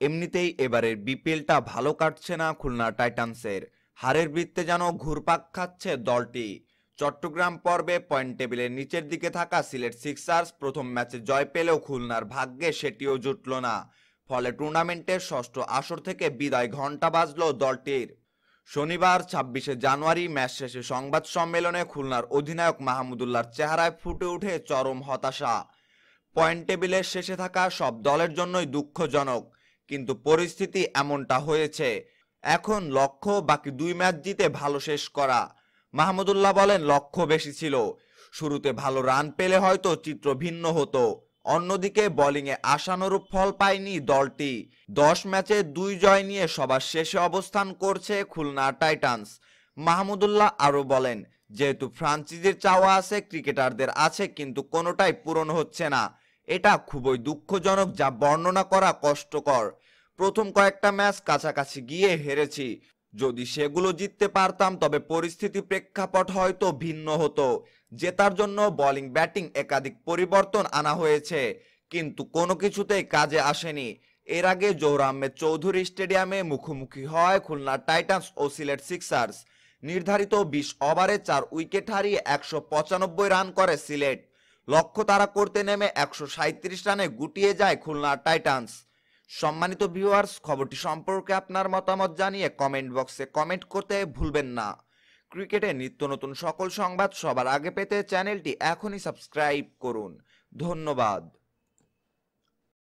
এমনিতেই এবারের বিপিএলটা ভালো কাটছে না খুলনা টাইটান্সের। হারের বৃত্তে যেন ঘুরপাক খাচ্ছে দলটি। চট্টগ্রাম পর্বে পয়েন্ট টেবিলের নিচের দিকে থাকা সিলেট সিক্সার্স প্রথম ম্যাচে জয় পেলেও খুলনার ভাগ্যে সেটিও জুটল না। ফলে টুর্নামেন্টের ষষ্ঠ আসর থেকে বিদায় ঘণ্টা বাজল দলটির। শনিবার ছাব্বিশে জানুয়ারি ম্যাচ শেষে সংবাদ সম্মেলনে খুলনার অধিনায়ক মাহমুদুল্লাহর চেহারায় ফুটে উঠে চরম হতাশা। পয়েন্ট টেবিলের শেষে থাকা সব দলের জন্যই দুঃখজনক। কিন্তু পরিস্থিতি এমনটা হয়েছে। এখন লক্ষ্য বাকি দুই ম্যাচ জিতে ভালো শেষ করা। মাহমুদুল্লাহ বলেন, লক্ষ্য বেশি ছিল। শুরুতে ভালো রান পেলে হয়তো চিত্র ভিন্ন হতো। অন্যদিকে বোলিংয়ে আশানুরূপ ফল পায়নি দলটি। দশ ম্যাচে দুই জয় নিয়ে সবার শেষে অবস্থান করছে খুলনা টাইটান্স। মাহমুদুল্লাহ আরও বলেন, যেহেতু ফ্রান্সিজের চাওয়া আছে, ক্রিকেটারদের আছে, কিন্তু কোনোটাই পূরণ হচ্ছে না। এটা খুবই দুঃখজনক যা বর্ণনা করা কষ্টকর। প্রথম কয়েকটা ম্যাচ কাছাকাছি গিয়ে হেরেছি। যদি সেগুলো জিততে পারতাম, তবে পরিস্থিতি প্রেক্ষাপট হয়তো ভিন্ন হতো। জেতার জন্য বোলিং, ব্যাটিং একাধিক পরিবর্তন আনা হয়েছে, কিন্তু কোনো কিছুতেই কাজে আসেনি। এর আগে জোহর আহমেদ চৌধুরী স্টেডিয়ামে মুখোমুখি হয় খুলনা টাইটান্স ও সিলেট সিক্সার্স। নির্ধারিত বিশ ওভারে চার উইকেট হারিয়ে একশো পঁচানব্বই রান করে সিলেট। লক্ষ্য তারা করতে নেমে একশো রানে গুটিয়ে যায় খুলনা টাইটান্স। সম্মানিত ভিউয়ার্স, খবরটি সম্পর্কে আপনার মতামত জানিয়ে কমেন্ট বক্সে কমেন্ট করতে ভুলবেন না। ক্রিকেটে নিত্য নতুন সকল সংবাদ সবার আগে পেতে চ্যানেলটি এখনই সাবস্ক্রাইব করুন। ধন্যবাদ।